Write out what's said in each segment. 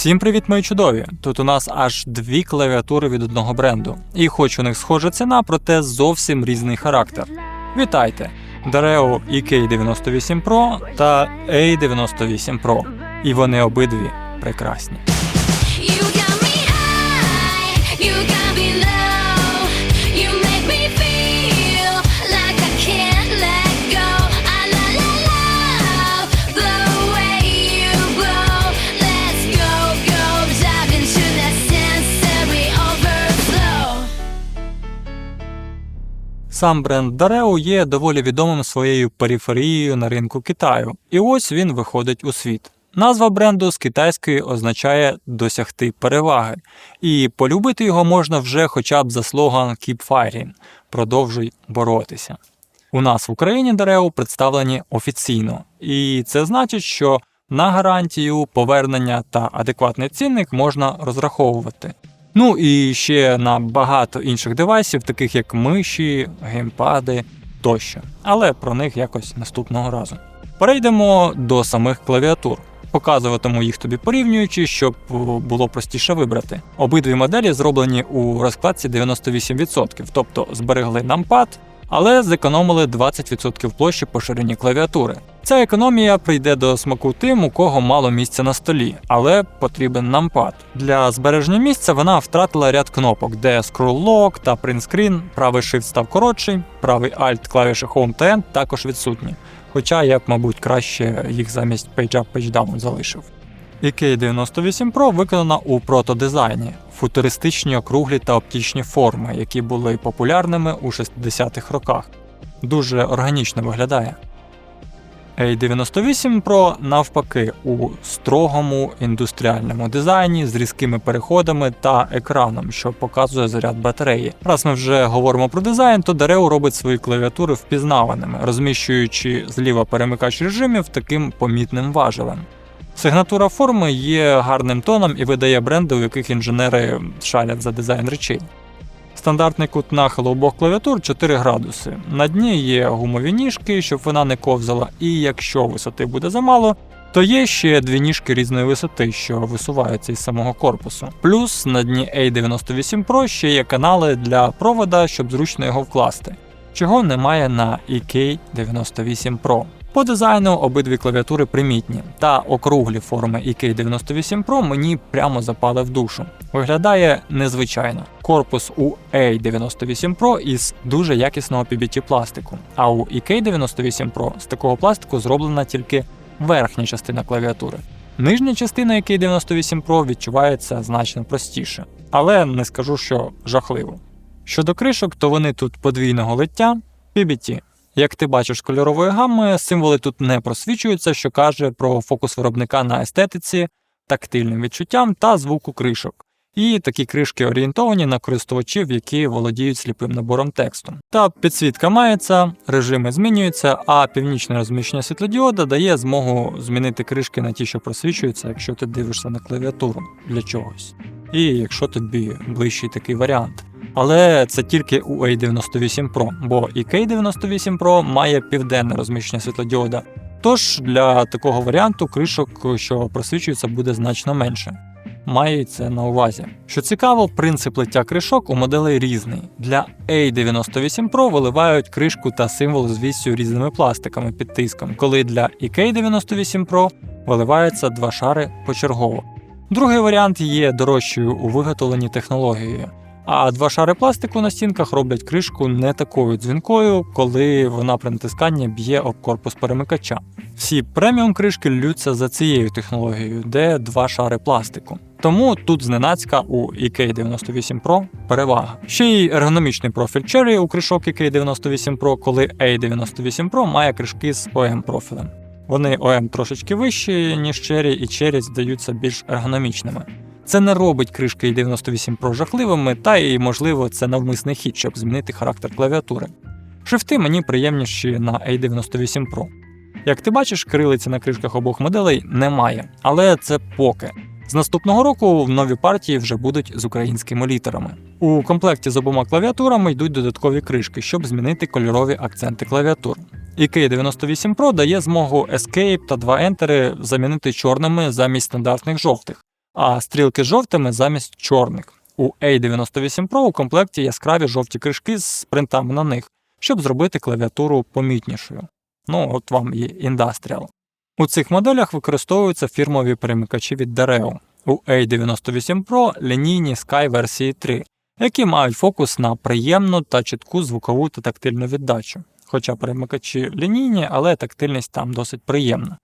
Всім привіт, мої чудові! Тут у нас аж дві клавіатури від одного бренду. І хоч у них схожа ціна, проте зовсім різний характер. Вітайте! Dareo EK98 Pro та A98 Pro. І вони обидві прекрасні. Сам бренд Dareo є доволі відомим своєю периферією на ринку Китаю, і ось він виходить у світ. Назва бренду з китайської означає досягти переваги, і полюбити його можна вже хоча б за слоган Keep Fighting – продовжуй боротися. У нас в Україні Дарео представлені офіційно, і це значить, що на гарантію, повернення та адекватний цінник можна розраховувати. Ну і ще на багато інших девайсів, таких як миші, геймпади тощо. Але про них якось наступного разу. Перейдемо до самих клавіатур. Показуватиму їх тобі порівнюючи, щоб було простіше вибрати. Обидві моделі зроблені у розкладці 98%, тобто зберегли нампад, але зекономили 20% площі по ширині клавіатури. Ця економія прийде до смаку тим, у кого мало місця на столі, але потрібен нампад. Для збереження місця вона втратила ряд кнопок, де Scroll Lock та Print Screen, правий Shift став коротший, правий Alt клавіші Home та End також відсутні. Хоча я б, мабуть, краще їх замість Page Up, Page Down залишив. EK98 Pro виконана у протодизайні, футуристичні округлі та оптичні форми, які були популярними у 60-х роках. Дуже органічно виглядає. A98 Pro навпаки у строгому індустріальному дизайні з різкими переходами та екраном, що показує заряд батареї. Раз ми вже говоримо про дизайн, то Dareo робить свої клавіатури впізнаваними, розміщуючи зліва перемикач режимів таким помітним важелем. Сигнатура форми є гарним тоном і видає бренди, у яких інженери шалять за дизайн речей. Стандартний кут нахилу обох клавіатур 4 градуси. На дні є гумові ніжки, щоб вона не ковзала, і якщо висоти буде замало, то є ще дві ніжки різної висоти, що висуваються із самого корпусу. Плюс на дні A98 Pro ще є канали для провода, щоб зручно його вкласти, чого немає на EK98 Pro. По дизайну обидві клавіатури примітні, та округлі форми EK98 Pro мені прямо запали в душу. Виглядає незвичайно. Корпус у A98 Pro із дуже якісного PBT пластику, а у EK98 Pro з такого пластику зроблена тільки верхня частина клавіатури. Нижня частина EK98 Pro відчувається значно простіше, але не скажу, що жахливо. Щодо кришок, то вони тут подвійного лиття PBT. Як ти бачиш кольорової гами, символи тут не просвічуються, що каже про фокус виробника на естетиці, тактильним відчуттям та звуку кришок. І такі кришки орієнтовані на користувачів, які володіють сліпим набором тексту. Та підсвітка мається, режими змінюються, а північне розміщення світлодіода дає змогу змінити кришки на ті, що просвічуються, якщо ти дивишся на клавіатуру для чогось. І якщо тобі ближчий такий варіант. Але це тільки у A98 Pro, бо і K98 Pro має південне розміщення світлодіода. Тож для такого варіанту кришок, що просвічуються, буде значно менше. Маю це на увазі. Що цікаво, принцип лиття кришок у моделей різний. Для A98 Pro виливають кришку та символ з віссю різними пластиками під тиском, коли для EK98 Pro виливаються два шари почергово. Другий варіант є дорожчою у виготовленні технологією. А два шари пластику на стінках роблять кришку не такою дзвінкою, коли вона при натисканні б'є об корпус перемикача. Всі преміум кришки ллються за цією технологією, де два шари пластику. Тому тут зненацька у EK98 Pro перевага. Ще й ергономічний профіль Cherry у кришок EK98 Pro, коли A98 Pro має кришки з OM профілем. Вони OM трошечки вищі, ніж Cherry, і Cherry здаються більш ергономічними. Це не робить кришки i98 Pro жахливими, та й, можливо, це навмисний хід, щоб змінити характер клавіатури. Шрифти мені приємніші на A98 Pro. Як ти бачиш, крилиці на кришках обох моделей немає, але це поки. З наступного року нові партії вже будуть з українськими літерами. У комплекті з обома клавіатурами йдуть додаткові кришки, щоб змінити кольорові акценти клавіатур. EK98 Pro дає змогу Escape та два ентери замінити чорними замість стандартних жовтих. А стрілки жовтими замість чорних. У A98 Pro у комплекті яскраві жовті кришки з принтами на них, щоб зробити клавіатуру помітнішою. Ну, от вам і Industrial. У цих моделях використовуються фірмові перемикачі від Dareo. У A98 Pro лінійні Sky версії 3, які мають фокус на приємну та чітку звукову та тактильну віддачу. Хоча перемикачі лінійні, але тактильність там досить приємна.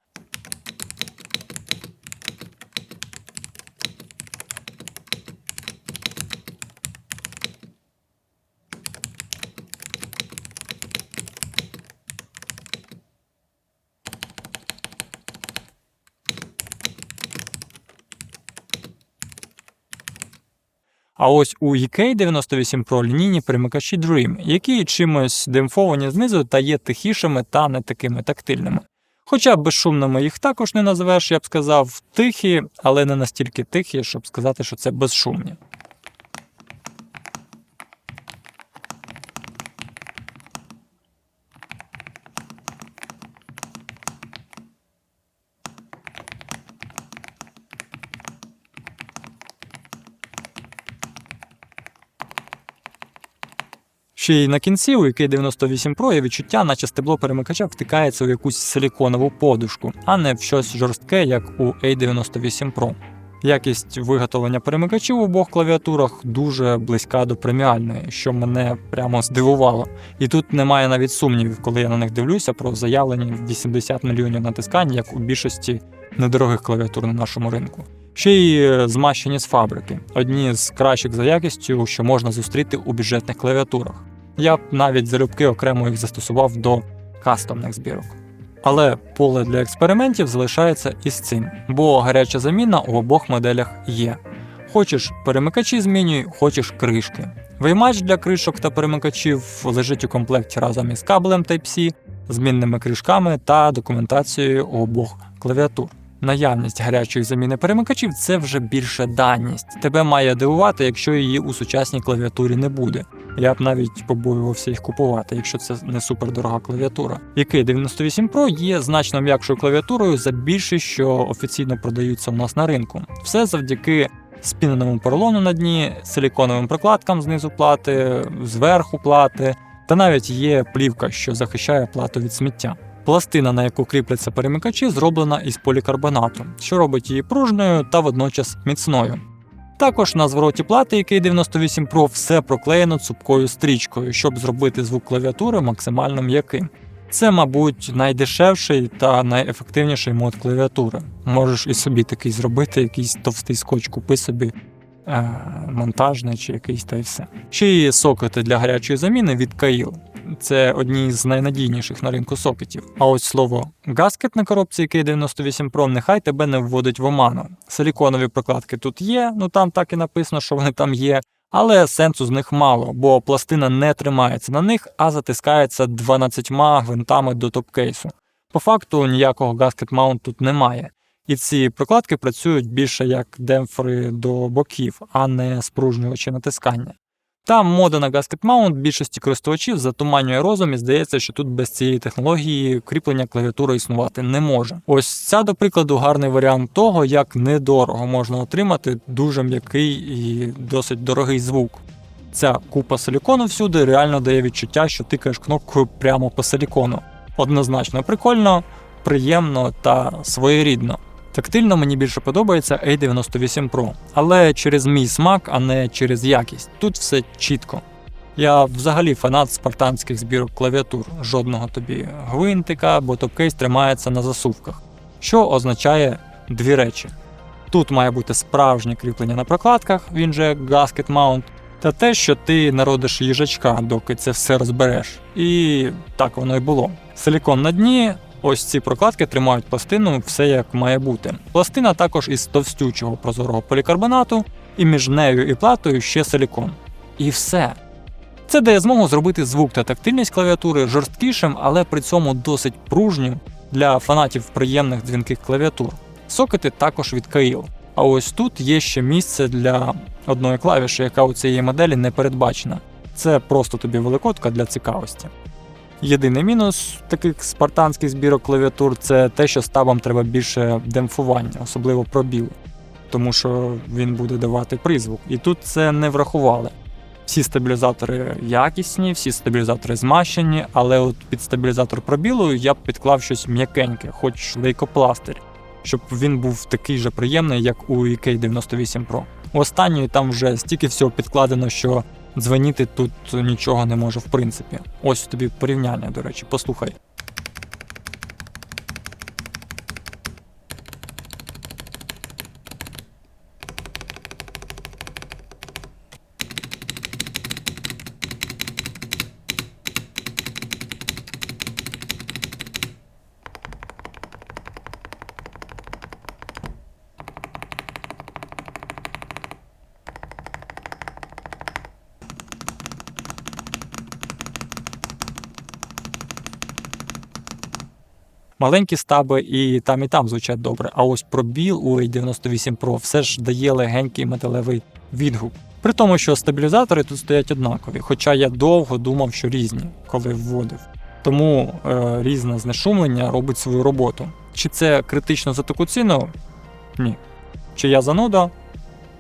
А ось у EK98 Pro лінійні перемикачі Dream, які чимось демпфовані знизу та є тихішими та не такими тактильними. Хоча безшумними їх також не називеш, я б сказав, тихі, але не настільки тихі, щоб сказати, що це безшумні. Ще й на кінці у EK98 Pro є відчуття, наче стебло перемикача втикається у якусь силіконову подушку, а не в щось жорстке, як у A98 Pro. Якість виготовлення перемикачів у обох клавіатурах дуже близька до преміальної, що мене прямо здивувало. І тут немає навіть сумнівів, коли я на них дивлюся про заявлені 80 мільйонів натискань, як у більшості недорогих клавіатур на нашому ринку. Ще й е, змащені з фабрики, одні з кращих за якістю, що можна зустріти у бюджетних клавіатурах. Я б навіть залюбки окремо їх застосував до кастомних збірок. Але поле для експериментів залишається із цим, бо гаряча заміна у обох моделях є. Хочеш перемикачі змінюй, хочеш кришки. Виймач для кришок та перемикачів лежить у комплекті разом із кабелем Type-C, змінними кришками та документацією обох клавіатур. Наявність гарячої заміни перемикачів це вже більше даність. Тебе має дивувати, якщо її у сучасній клавіатурі не буде. Я б навіть побоювався їх купувати, якщо це не супердорога клавіатура. Який 98 Pro є значно м'якшою клавіатурою за більше, що офіційно продаються у нас на ринку. Все завдяки спіненому поролону на дні, силіконовим прокладкам знизу плати, зверху плати, та навіть є плівка, що захищає плату від сміття. Пластина, на яку кріпляться перемикачі, зроблена із полікарбонату, що робить її пружною та водночас міцною. Також на звороті плати, який 98 Pro, все проклеєно цупкою стрічкою, щоб зробити звук клавіатури максимально м'яким. Це, мабуть, найдешевший та найефективніший мод клавіатури. Можеш і собі такий зробити, якийсь товстий скотч, купи собі е, монтажний чи якийсь та й все. Ще є сокети для гарячої заміни від Kail. Це одні з найнадійніших на ринку сокетів. А ось слово гаскет на коробці K98 Pro нехай тебе не вводить в оману. Силіконові прокладки тут є, ну там так і написано, що вони там є. Але сенсу з них мало, бо пластина не тримається на них, а затискається 12 гвинтами до топкейсу. По факту ніякого gasket mount тут немає. І ці прокладки працюють більше як демпфери до боків, а не спружнювачі натискання. Там мода на Gasket Mount більшості користувачів затуманює розум і здається, що тут без цієї технології кріплення клавіатури існувати не може. Ось ця, до прикладу, гарний варіант того, як недорого можна отримати дуже м'який і досить дорогий звук. Ця купа силікону всюди реально дає відчуття, що тикаєш кнопкою прямо по силікону. Однозначно прикольно, приємно та своєрідно. Тактильно мені більше подобається A98 Pro, але через мій смак, а не через якість. Тут все чітко. Я взагалі фанат спартанських збірок клавіатур. Жодного тобі гвинтика, бо топкейс тримається на засувках, що означає дві речі. Тут має бути справжнє кріплення на прокладках, він же Gasket Mount, та те, що ти народиш їжачка, доки це все розбереш. І так воно і було. Силікон на дні, ось ці прокладки тримають пластину все як має бути. Пластина також із товстючого прозорого полікарбонату, і між нею і платою ще силікон. І все. Це дає змогу зробити звук та тактильність клавіатури жорсткішим, але при цьому досить пружнім для фанатів приємних дзвінких клавіатур. Сокети також від Kail. А ось тут є ще місце для одної клавіші, яка у цієї моделі не передбачена. Це просто тобі великодка для цікавості. Єдиний мінус таких спартанських збірок клавіатур це те, що стабам треба більше демпфування, особливо пробіл. тому що він буде давати призвук. І тут це не врахували. Всі стабілізатори якісні, всі стабілізатори змащені, але от під стабілізатор пробілу я б підклав щось м'якеньке, хоч лейкопластир, щоб він був такий же приємний, як у EK98 Pro. У останньої там вже стільки всього підкладено, що дзвоніти тут нічого не може в принципі. Ось тобі порівняння, до речі, послухай. Маленькі стаби і там, і там звучать добре. А ось пробіл у A98 Pro все ж дає легенький металевий відгук. При тому, що стабілізатори тут стоять однакові, хоча я довго думав, що різні, коли вводив. Тому е, різне знешумлення робить свою роботу. Чи це критично за таку ціну? Ні. Чи я зануда?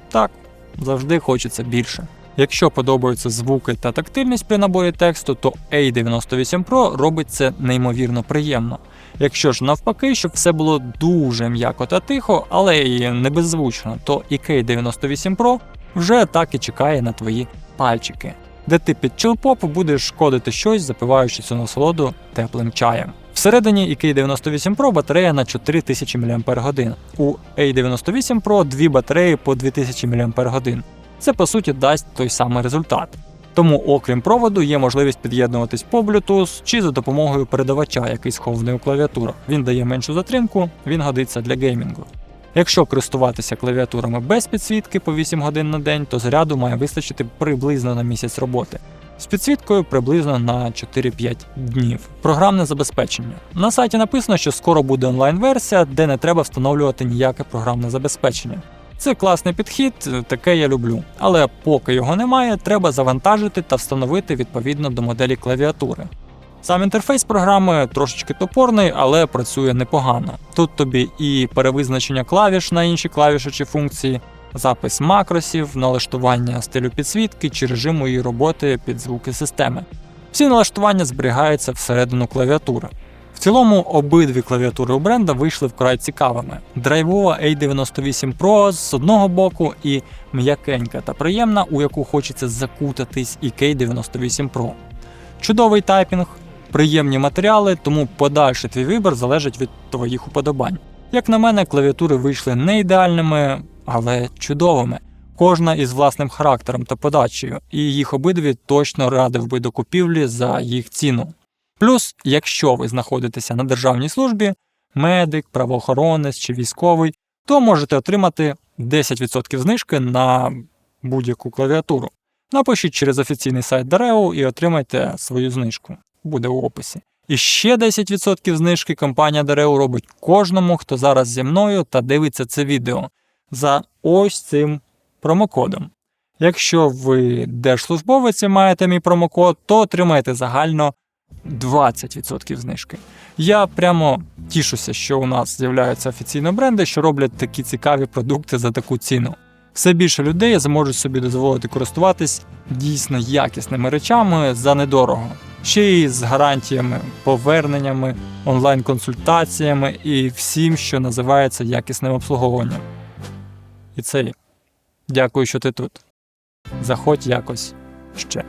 Так, завжди хочеться більше. Якщо подобаються звуки та тактильність при наборі тексту, то A98 Pro робить це неймовірно приємно. Якщо ж навпаки, щоб все було дуже м'яко та тихо, але і не беззвучно, то EK98 Pro вже так і чекає на твої пальчики, де ти під чилпоп будеш шкодити щось, запиваючи цю насолоду теплим чаєм. Всередині EK98 Pro батарея на 4000 мАч. У A98 Pro дві батареї по 2000 мАч. Це по суті дасть той самий результат. Тому, окрім проводу, є можливість під'єднуватись по Bluetooth чи за допомогою передавача, який схований у клавіатурах. Він дає меншу затримку, він годиться для геймінгу. Якщо користуватися клавіатурами без підсвітки по 8 годин на день, то заряду має вистачити приблизно на місяць роботи. З підсвіткою приблизно на 4-5 днів. Програмне забезпечення. На сайті написано, що скоро буде онлайн-версія, де не треба встановлювати ніяке програмне забезпечення. Це класний підхід, таке я люблю. Але поки його немає, треба завантажити та встановити відповідно до моделі клавіатури. Сам інтерфейс програми трошечки топорний, але працює непогано. Тут тобі і перевизначення клавіш на інші клавіші чи функції, запис макросів, налаштування стилю підсвітки чи режиму її роботи під звуки системи. Всі налаштування зберігаються всередину клавіатури. Цілому обидві клавіатури у бренда вийшли вкрай цікавими. Драйвова A98 Pro з одного боку і м'якенька та приємна, у яку хочеться закутатись і K98 Pro. Чудовий тайпінг, приємні матеріали, тому подальший твій вибір залежить від твоїх уподобань. Як на мене, клавіатури вийшли не ідеальними, але чудовими. Кожна із власним характером та подачею, і їх обидві точно радив би до купівлі за їх ціну. Плюс, якщо ви знаходитеся на державній службі, медик, правоохоронець чи військовий, то можете отримати 10% знижки на будь-яку клавіатуру. Напишіть через офіційний сайт Дарео і отримайте свою знижку. Буде у описі. І ще 10% знижки компанія Дарео робить кожному, хто зараз зі мною та дивиться це відео за ось цим промокодом. Якщо ви держслужбовець і маєте мій промокод, то отримаєте загально 20% знижки. Я прямо тішуся, що у нас з'являються офіційні бренди, що роблять такі цікаві продукти за таку ціну. Все більше людей зможуть собі дозволити користуватись дійсно якісними речами за недорого. Ще й з гарантіями, поверненнями, онлайн-консультаціями і всім, що називається якісним обслуговуванням. І це. Дякую, що ти тут. Заходь якось ще.